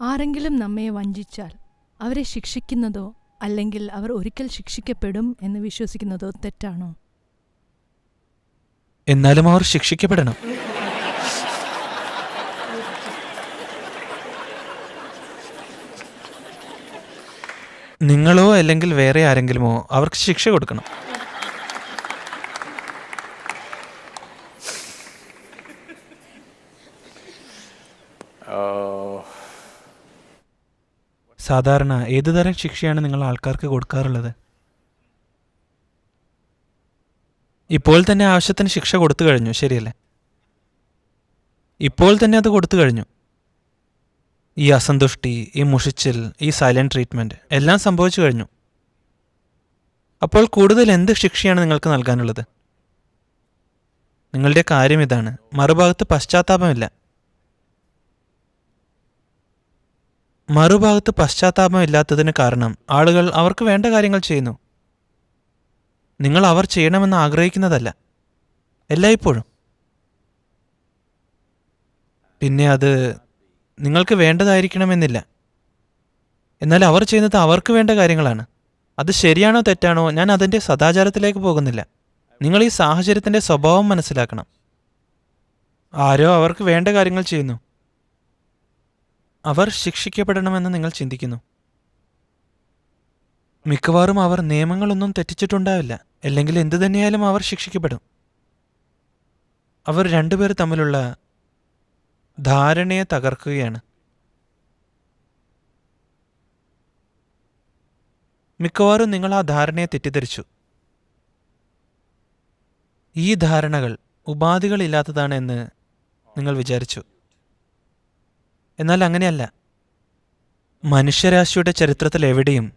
ആരെങ്കിലും നമ്മെ വഞ്ചിച്ചാൽ അവരെ ശിക്ഷിക്കുന്നതോ അല്ലെങ്കിൽ അവർ ഒരിക്കൽ ശിക്ഷിക്കപ്പെടും എന്ന് വിശ്വസിക്കുന്നതോ തെറ്റാണോ? എന്നാലും അവർ ശിക്ഷിക്കപ്പെടണം. നിങ്ങളോ അല്ലെങ്കിൽ വേറെ ആരെങ്കിലുമോ അവർക്ക് ശിക്ഷ കൊടുക്കണം. സാധാരണ ഏതുതരം ശിക്ഷയാണ് നിങ്ങൾ ആൾക്കാർക്ക് കൊടുക്കാറുള്ളത്? ഇപ്പോൾ തന്നെ ആവശ്യത്തിന് ശിക്ഷ കൊടുത്തു കഴിഞ്ഞു ശരിയല്ലേ? ഇപ്പോൾ തന്നെ അത് കൊടുത്തു കഴിഞ്ഞു. ഈ അസന്തുഷ്ടി ഈ മുഷിച്ചിൽ ഈ സൈലന്റ് ട്രീറ്റ്മെന്റ് എല്ലാം സംഭവിച്ചു കഴിഞ്ഞു. അപ്പോൾ കൂടുതൽ എന്ത് ശിക്ഷയാണ് നിങ്ങൾക്ക് നൽകാനുള്ളത്? നിങ്ങളുടെ കാര്യം ഇതാണ്. മറുഭാഗത്ത് പശ്ചാത്താപമില്ല. മറുഭാഗത്ത് പശ്ചാത്താപം ഇല്ലാത്തതിന് കാരണം ആളുകൾ അവർക്ക് വേണ്ട കാര്യങ്ങൾ ചെയ്യുന്നു. നിങ്ങൾ അവർ ചെയ്യണമെന്ന് ആഗ്രഹിക്കുന്നതല്ല. എല്ലായ്പ്പോഴും. പിന്നെ അത് നിങ്ങൾക്ക് വേണ്ടതായിരിക്കണമെന്നില്ല. എന്നാൽ അവർ ചെയ്യുന്നത് അവർക്ക് വേണ്ട കാര്യങ്ങളാണ്. അത് ശരിയാണോ തെറ്റാണോ ഞാൻ അതിന്റെ സദാചാരത്തിലേക്ക് പോകുന്നില്ല. നിങ്ങൾ ഈ സാഹചര്യത്തിന്റെ സ്വഭാവം മനസ്സിലാക്കണം. ആരോ അവർക്ക് വേണ്ട കാര്യങ്ങൾ ചെയ്യുന്നു. അവർ ശിക്ഷിക്കപ്പെടണമെന്ന് നിങ്ങൾ ചിന്തിക്കുന്നു. മിക്കവാറും അവർ നിയമങ്ങളൊന്നും തെറ്റിച്ചിട്ടുണ്ടാവില്ല. അല്ലെങ്കിൽ എന്തു തന്നെയായാലും അവർ ശിക്ഷിക്കപ്പെടും. അവർ രണ്ടുപേർ തമ്മിലുള്ള ധാരണയെ തകർക്കുകയാണ്. മിക്കവാറും നിങ്ങൾ ആ ധാരണയെ തെറ്റിദ്ധരിച്ചു. ഈ ധാരണകൾ ഉപാധികളില്ലാത്തതാണ് എന്ന് നിങ്ങൾ വിചാരിച്ചു. എന്നാൽ അങ്ങനെയല്ല. മനുഷ്യരാശിയുടെ ചരിത്രത്തിൽ എവിടെയും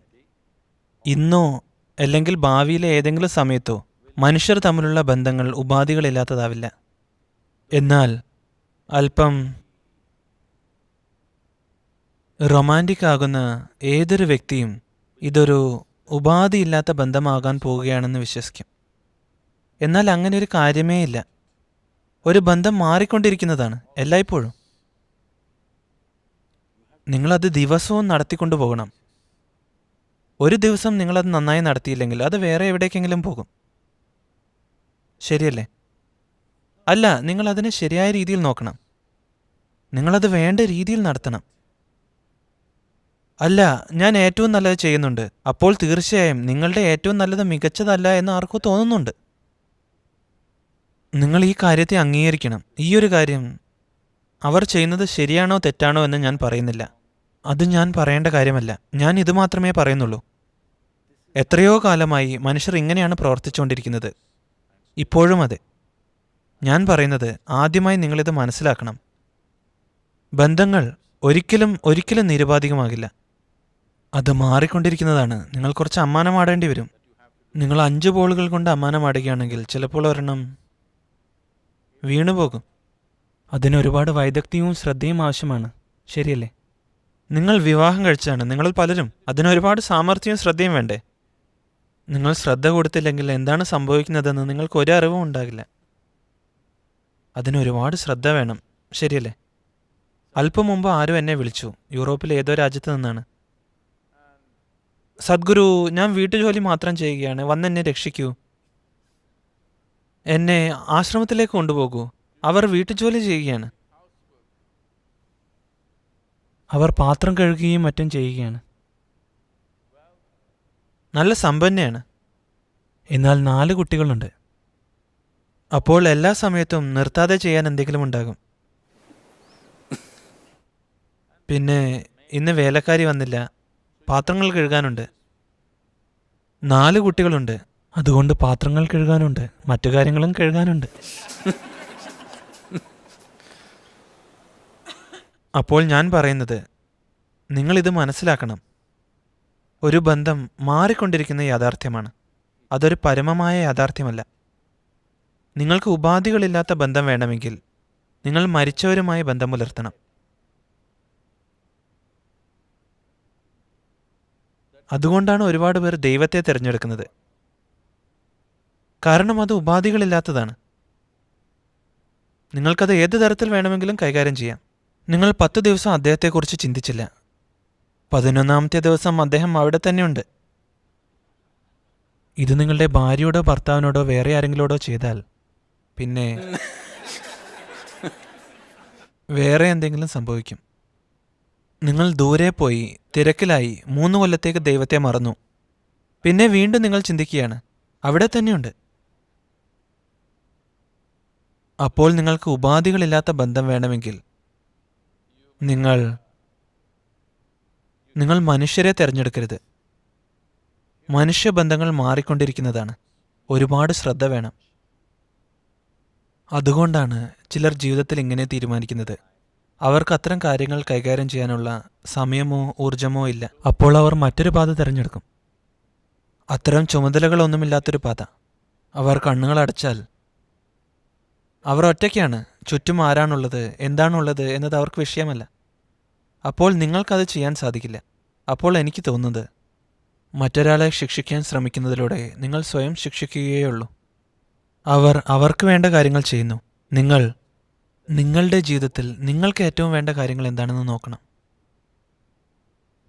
ഇന്നോ അല്ലെങ്കിൽ ഭാവിയിലെ ഏതെങ്കിലും സമയത്തോ മനുഷ്യർ തമ്മിലുള്ള ബന്ധങ്ങൾ ഉപാധികളില്ലാത്തതാവില്ല. എന്നാൽ അല്പം റൊമാന്റിക് ആകുന്ന ഏതൊരു വ്യക്തിയും ഇതൊരു ഉപാധിയില്ലാത്ത ബന്ധമാകാൻ പോവുകയാണെന്ന് വിശ്വസിക്കും. എന്നാൽ അങ്ങനെ ഒരു കാര്യമേ ഇല്ല ഒരു ബന്ധം മാറിക്കൊണ്ടിരിക്കുന്നതാണ് എല്ലായ്പ്പോഴും. നിങ്ങളത് ദിവസവും നടത്തിക്കൊണ്ടു പോകണം. ഒരു ദിവസം നിങ്ങളത് നന്നായി നടത്തിയില്ലെങ്കിൽ അത് വേറെ എവിടേക്കെങ്കിലും പോകും. ശരിയല്ലേ? അല്ല നിങ്ങളതിനെ ശരിയായ രീതിയിൽ നോക്കണം. നിങ്ങളത് വേണ്ട രീതിയിൽ നടത്തണം. അല്ല ഞാൻ ഏറ്റവും നല്ലത് ചെയ്യുന്നുണ്ട്. അപ്പോൾ തീർച്ചയായും നിങ്ങളുടെ ഏറ്റവും നല്ലത് മികച്ചതല്ല എന്ന് ആർക്കോ തോന്നുന്നുണ്ട്. നിങ്ങൾ ഈ കാര്യത്തെ അംഗീകരിക്കണം. ഈ ഒരു കാര്യം അവർ ചെയ്യുന്നത് ശരിയാണോ തെറ്റാണോ എന്ന് ഞാൻ പറയുന്നില്ല. അത് ഞാൻ പറയേണ്ട കാര്യമല്ല. ഞാൻ ഇത് മാത്രമേ പറയുന്നുള്ളൂ. എത്രയോ കാലമായി മനുഷ്യർ ഇങ്ങനെയാണ് പ്രവർത്തിച്ചുകൊണ്ടിരിക്കുന്നത്. ഇപ്പോഴും അതെ. ഞാൻ പറയുന്നത് ആദ്യമായി നിങ്ങളിത് മനസ്സിലാക്കണം. ബന്ധങ്ങൾ ഒരിക്കലും ഒരിക്കലും നിരുപാധികമാകില്ല. അത് മാറിക്കൊണ്ടിരിക്കുന്നതാണ്. നിങ്ങൾ കുറച്ച് അമ്മാനമാടേണ്ടി വരും. നിങ്ങൾ അഞ്ച് ബോളുകൾ കൊണ്ട് അമ്മാനമാടുകയാണെങ്കിൽ ചിലപ്പോൾ ഒരെണ്ണം വീണുപോകും. അതിന് ഒരുപാട് വൈദഗ്ധ്യവും ശ്രദ്ധയും ആവശ്യമാണ്. ശരിയല്ലേ? നിങ്ങൾ വിവാഹം കഴിച്ചാണ്. നിങ്ങൾ പലരും അതിനൊരുപാട് സാമർഥ്യവും ശ്രദ്ധയും വേണ്ടേ? നിങ്ങൾ ശ്രദ്ധ കൊടുത്തില്ലെങ്കിൽ എന്താണ് സംഭവിക്കുന്നതെന്ന് നിങ്ങൾക്ക് ഒരു അറിവും ഉണ്ടാകില്ല. അതിനൊരുപാട് ശ്രദ്ധ വേണം. ശരിയല്ലേ? അല്പം മുമ്പ് ആരും എന്നെ വിളിച്ചു. യൂറോപ്പിലെ ഏതോ രാജ്യത്ത് നിന്നാണ്. സദ്ഗുരു ഞാൻ വീട്ടുജോലി മാത്രം ചെയ്യുകയാണ്. വന്നെന്നെ രക്ഷിക്കൂ. എന്നെ ആശ്രമത്തിലേക്ക് കൊണ്ടുപോകൂ. അവർ വീട്ടുജോലി ചെയ്യുകയാണ്. അവർ പാത്രം കഴുകുകയും മറ്റും ചെയ്യുകയാണ്. നല്ല സമ്പന്നയാണ്. എന്നാൽ നാല് കുട്ടികളുണ്ട്. അപ്പോൾ എല്ലാ സമയത്തും നിർത്താതെ ചെയ്യാൻ എന്തെങ്കിലും ഉണ്ടാകും. പിന്നെ ഇന്ന് വേലക്കാരി വന്നില്ല. പാത്രങ്ങൾ കഴുകാനുണ്ട്. നാല് കുട്ടികളുണ്ട്. അതുകൊണ്ട് പാത്രങ്ങൾ കഴുകാനുണ്ട്. മറ്റു കാര്യങ്ങളും കഴുകാനുണ്ട്. അപ്പോൾ ഞാൻ പറയുന്നത് നിങ്ങളിത് മനസ്സിലാക്കണം. ഒരു ബന്ധം മാറിക്കൊണ്ടിരിക്കുന്ന യാഥാർത്ഥ്യമാണ്. അതൊരു പരമമായ യാഥാർത്ഥ്യമല്ല. നിങ്ങൾക്ക് ഉപാധികളില്ലാത്ത ബന്ധം വേണമെങ്കിൽ നിങ്ങൾ മരിച്ചവരുമായി ബന്ധം പുലർത്തണം അതുകൊണ്ടാണ് ഒരുപാട് പേർ ദൈവത്തെ തിരഞ്ഞെടുക്കുന്നത്. കാരണം അത് ഉപാധികളില്ലാത്തതാണ്. നിങ്ങൾക്കത് ഏത് തരത്തിൽ വേണമെങ്കിലും കൈകാര്യം ചെയ്യാം. നിങ്ങൾ പത്ത് ദിവസം അദ്ദേഹത്തെക്കുറിച്ച് ചിന്തിച്ചില്ല. പതിനൊന്നാമത്തെ ദിവസം അദ്ദേഹം അവിടെ തന്നെയുണ്ട്. ഇത് നിങ്ങളുടെ ഭാര്യയോടോ ഭർത്താവിനോടോ വേറെ ആരെങ്കിലോടോ ചെയ്താൽ പിന്നെ വേറെ എന്തെങ്കിലും സംഭവിക്കും. നിങ്ങൾ ദൂരെ പോയി തിരക്കിലായി മൂന്ന് കൊല്ലത്തേക്ക് ദൈവത്തെ മറന്നു. പിന്നെ വീണ്ടും നിങ്ങൾ ചിന്തിക്കുകയാണ് അവിടെ തന്നെയുണ്ട്. അപ്പോൾ നിങ്ങൾക്ക് ഉപാധികളില്ലാത്ത ബന്ധം വേണമെങ്കിൽ നിങ്ങൾ നിങ്ങൾ മനുഷ്യരെ തിരഞ്ഞെടുക്കരുത്. മനുഷ്യബന്ധങ്ങൾ മാറിക്കൊണ്ടിരിക്കുന്നതാണ്. ഒരുപാട് ശ്രദ്ധ വേണം. അതുകൊണ്ടാണ് ചിലർ ജീവിതത്തിൽ ഇങ്ങനെ തീരുമാനിക്കുന്നത്. അവർക്ക് അത്തരം കാര്യങ്ങൾ കൈകാര്യം ചെയ്യാനുള്ള സമയമോ ഊർജമോ ഇല്ല. അപ്പോൾ അവർ മറ്റൊരു പാത തിരഞ്ഞെടുക്കും. അത്തരം ചുമതലകളൊന്നുമില്ലാത്തൊരു പാത. അവർ കണ്ണുകൾ അടച്ചാൽ അവർ ഒറ്റയ്ക്കാണ്. ചുറ്റും ആരാണുള്ളത് എന്താണുള്ളത് എന്നത് അവർക്ക് വിഷയമല്ല. അപ്പോൾ നിങ്ങൾക്കത് ചെയ്യാൻ സാധിക്കില്ല. അപ്പോൾ എനിക്ക് തോന്നുന്നത് മറ്റൊരാളെ ശിക്ഷിക്കാൻ ശ്രമിക്കുന്നതിലൂടെ നിങ്ങൾ സ്വയം ശിക്ഷിക്കുകയുള്ളൂ അവർ അവർക്ക് വേണ്ട കാര്യങ്ങൾ ചെയ്യുന്നു. നിങ്ങൾ നിങ്ങളുടെ ജീവിതത്തിൽ നിങ്ങൾക്ക് ഏറ്റവും വേണ്ട കാര്യങ്ങൾ എന്താണെന്ന് നോക്കണം.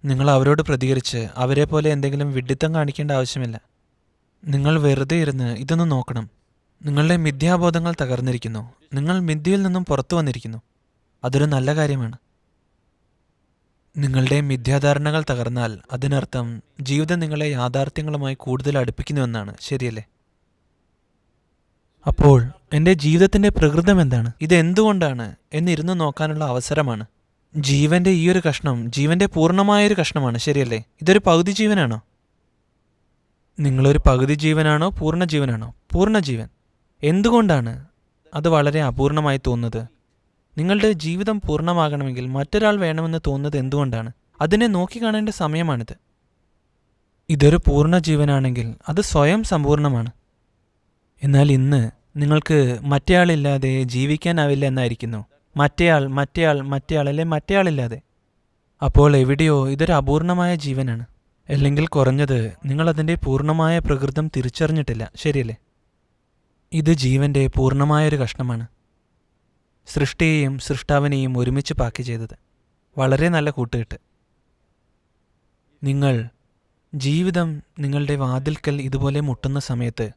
നിങ്ങൾ അവരോട് പ്രതികരിച്ച് അവരെ പോലെ എന്തെങ്കിലും വിഡിത്തം കാണിക്കേണ്ട ആവശ്യമില്ല. നിങ്ങൾ വെറുതെ ഇരുന്ന് ഇതൊന്ന് നോക്കണം. നിങ്ങളുടെ മിഥ്യാബോധങ്ങൾ തകർന്നിരിക്കുന്നു. നിങ്ങൾ മിഥ്യയിൽ നിന്നും പുറത്തു വന്നിരിക്കുന്നു. അതൊരു നല്ല കാര്യമാണ്. നിങ്ങളുടെ മിഥ്യാധാരണകൾ തകർന്നാൽ അതിനർത്ഥം ജീവിതം നിങ്ങളെ യാഥാർത്ഥ്യങ്ങളുമായി കൂടുതൽ അടുപ്പിക്കുന്നുവെന്നാണ് ശരിയല്ലേ? അപ്പോൾ എന്റെ ജീവിതത്തിന്റെ പ്രകൃതം എന്താണ്? ഇത് എന്തുകൊണ്ടാണ് എന്നിരുന്ന് നോക്കാനുള്ള അവസരമാണ്? ജീവന്റെ ഈ ഒരു കഷ്ണം ജീവന്റെ പൂർണമായൊരു കഷ്ണമാണ്. ശരിയല്ലേ? ഇതൊരു പകുതി ജീവനാണോ? നിങ്ങളൊരു പകുതി ജീവനാണോ? പൂർണ ജീവനാണോ? പൂർണ ജീവൻ. എന്തുകൊണ്ടാണ് അത് വളരെ അപൂർണമായി തോന്നുന്നത്? നിങ്ങളുടെ ജീവിതം പൂർണമാകണമെങ്കിൽ മറ്റൊരാൾ വേണമെന്ന് തോന്നുന്നത് എന്തുകൊണ്ടാണ്? അതിനെ നോക്കിക്കാണേണ്ട സമയമാണിത്. ഇതൊരു പൂർണ ജീവനാണെങ്കിൽ അത് സ്വയം സമ്പൂർണമാണ്. എന്നാൽ ഇന്ന് നിങ്ങൾക്ക് മറ്റേയാളില്ലാതെ ജീവിക്കാനാവില്ല എന്നായിരിക്കുന്നു. മറ്റേയാൾ മറ്റേയാൾ മറ്റേയാൾ അല്ലെ മറ്റേയാളില്ലാതെ. അപ്പോൾ എവിടെയോ ഇതൊരു അപൂർണമായ ജീവനാണ്. അല്ലെങ്കിൽ കുറഞ്ഞത് നിങ്ങളതിന്റെ പൂർണമായ പ്രകൃതം തിരിച്ചറിഞ്ഞിട്ടില്ല. ശരിയല്ലേ? ഇത് ജീവന്റെ പൂർണമായൊരു കഷ്ണമാണ്. സൃഷ്ടിയെയും സൃഷ്ടാവിനെയും ഒരുമിച്ച് പാക്ക് ചെയ്തത്. വളരെ നല്ല കൂട്ടുകെട്ട്. നിങ്ങൾ ജീവിതം നിങ്ങളുടെ വാതിൽക്കൽ ഇതുപോലെ മുട്ടുന്ന സമയത്ത്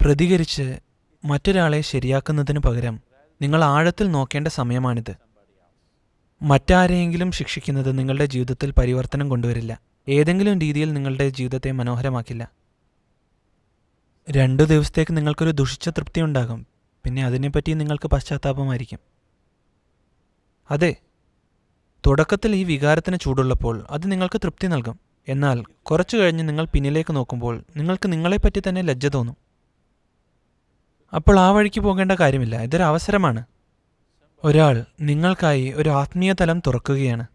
പ്രതികരിച്ച് മറ്റൊരാളെ ശരിയാക്കുന്നതിനു പകരം നിങ്ങൾ ആഴത്തിൽ നോക്കേണ്ട സമയമാണിത്. മറ്റാരെയെങ്കിലും ശിക്ഷിക്കുന്നത് നിങ്ങളുടെ ജീവിതത്തിൽ പരിവർത്തനം കൊണ്ടുവരില്ല. ഏതെങ്കിലും രീതിയിൽ നിങ്ങളുടെ ജീവിതത്തെ മനോഹരമാക്കില്ല. രണ്ടു ദിവസത്തേക്ക് നിങ്ങൾക്കൊരു ദുഷിച്ച തൃപ്തി ഉണ്ടാകും പിന്നെ അതിനെപ്പറ്റി നിങ്ങൾക്ക് പശ്ചാത്താപമായിരിക്കും. അതെ തുടക്കത്തിൽ ഈ വികാരത്തിന് ചൂടുള്ളപ്പോൾ അത് നിങ്ങൾക്ക് തൃപ്തി നൽകും. എന്നാൽ കുറച്ചു കഴിഞ്ഞ് നിങ്ങൾ പിന്നിലേക്ക് നോക്കുമ്പോൾ നിങ്ങൾക്ക് നിങ്ങളെപ്പറ്റി തന്നെ ലജ്ജ തോന്നും. അപ്പോൾ ആ വഴിക്ക് പോകേണ്ട കാര്യമില്ല ഇതൊരു അവസരമാണ്. ഒരാൾ നിങ്ങൾക്കായി ഒരു ആത്മീയ തലം തുറക്കുകയാണ്.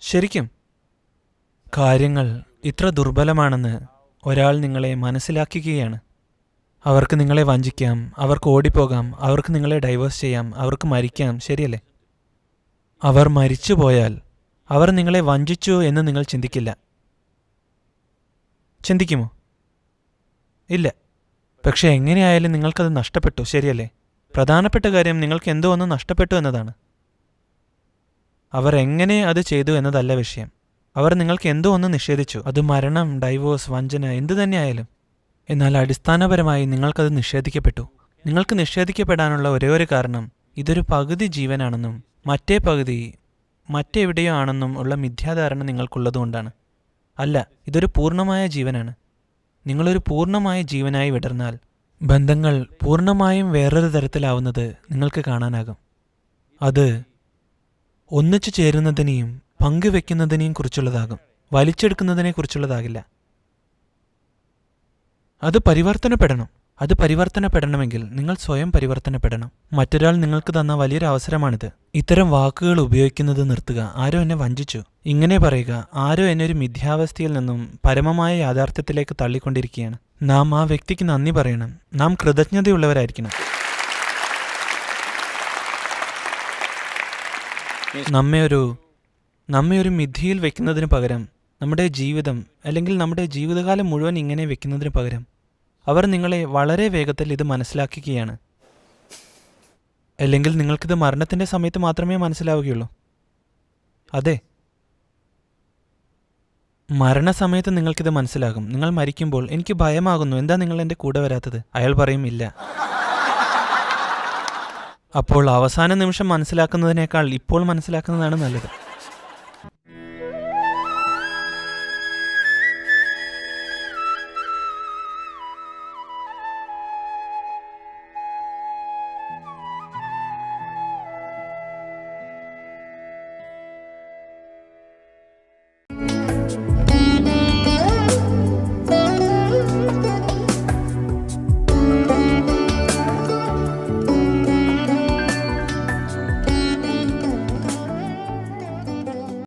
ശരിക്കും കാര്യങ്ങൾ ഇത്ര ദുർബലമാണെന്ന് ഒരാൾ നിങ്ങളെ മനസ്സിലാക്കുകയാണ്. അവർക്ക് നിങ്ങളെ വഞ്ചിക്കാം അവർക്ക് ഓടിപ്പോകാം അവർക്ക് നിങ്ങളെ ഡൈവേഴ്സ് ചെയ്യാം അവർക്ക് മരിക്കാം ശരിയല്ലേ? അവർ മരിച്ചു പോയാൽ അവർ നിങ്ങളെ വഞ്ചിച്ചു എന്ന് നിങ്ങൾ ചിന്തിക്കില്ല. ചിന്തിക്കുമോ? ഇല്ല. പക്ഷെ എങ്ങനെയായാലും നിങ്ങൾക്കത് നഷ്ടപ്പെട്ടു ശരിയല്ലേ? പ്രധാനപ്പെട്ട കാര്യം നിങ്ങൾക്ക് എന്തോ ഒന്ന് നഷ്ടപ്പെട്ടു എന്നതാണ്. അവർ എങ്ങനെ അത് ചെയ്തു എന്നതല്ല വിഷയം. അവർ നിങ്ങൾക്ക് എന്തോ ഒന്ന് നിഷേധിച്ചു. അത് മരണം ഡൈവോഴ്സ് വഞ്ചന എന്തു തന്നെയായാലും എന്നാൽ അടിസ്ഥാനപരമായി നിങ്ങൾക്കത് നിഷേധിക്കപ്പെട്ടു. നിങ്ങൾക്ക് നിഷേധിക്കപ്പെടാനുള്ള ഒരേ ഒരു കാരണം ഇതൊരു പകുതി ജീവനാണെന്നും മറ്റേ പകുതി മറ്റെവിടെയോ ആണെന്നും ഉള്ള മിഥ്യാധാരണ നിങ്ങൾക്കുള്ളതുകൊണ്ടാണ്. അല്ല ഇതൊരു പൂർണമായ ജീവനാണ്. നിങ്ങളൊരു പൂർണമായ ജീവനായി വിടർന്നാൽ ബന്ധങ്ങൾ പൂർണമായും വേറൊരു തരത്തിലാവുന്നത് നിങ്ങൾക്ക് കാണാനാകും. അത് ഒന്നിച്ചു ചേരുന്നതിനെയും പങ്കുവെക്കുന്നതിനെയും കുറിച്ചുള്ളതാകും. വലിച്ചെടുക്കുന്നതിനെ കുറിച്ചുള്ളതാകില്ല അത് പരിവർത്തനപ്പെടണം. അത് പരിവർത്തനപ്പെടണമെങ്കിൽ നിങ്ങൾ സ്വയം പരിവർത്തനപ്പെടണം. മറ്റൊരാൾ നിങ്ങൾക്ക് തന്ന വലിയൊരു അവസരമാണിത് ഇത്തരം വാക്കുകൾ ഉപയോഗിക്കുന്നത് നിർത്തുക. ആരോ എന്നെ വഞ്ചിച്ചു. ഇങ്ങനെ പറയുക ആരോ എന്നെ ഒരു മിഥ്യാവസ്ഥയിൽ നിന്നും പരമമായ യാഥാർത്ഥ്യത്തിലേക്ക് തള്ളിക്കൊണ്ടിരിക്കുകയാണ്. നാം ആ വ്യക്തിക്ക് നന്ദി പറയണം. നാം കൃതജ്ഞതയുള്ളവരായിരിക്കണം. നമ്മെ ഒരു നമ്മെ ഒരു മിഥിയിൽ വെക്കുന്നതിന് പകരം നമ്മുടെ ജീവിതം അല്ലെങ്കിൽ നമ്മുടെ ജീവിതകാലം മുഴുവൻ ഇങ്ങനെ വെക്കുന്നതിന് പകരം അവർ നിങ്ങളെ വളരെ വേഗത്തിൽ ഇത് മനസ്സിലാക്കുകയാണ്. അല്ലെങ്കിൽ നിങ്ങൾക്കിത് മരണത്തിന്റെ സമയത്ത് മാത്രമേ മനസ്സിലാവുകയുള്ളൂ. അതെ. മരണസമയത്ത് നിങ്ങൾക്കിത് മനസ്സിലാകും. നിങ്ങൾ മരിക്കുമ്പോൾ എനിക്ക് ഭയമാകുന്നു. എന്താ നിങ്ങൾ എന്റെ കൂടെ വരാത്തത്? അയാൾ പറയും ഇല്ല. അപ്പോൾ അവസാന നിമിഷം മനസ്സിലാക്കുന്നതിനേക്കാൾ ഇപ്പോൾ മനസ്സിലാക്കുന്നതാണ് നല്ലത്.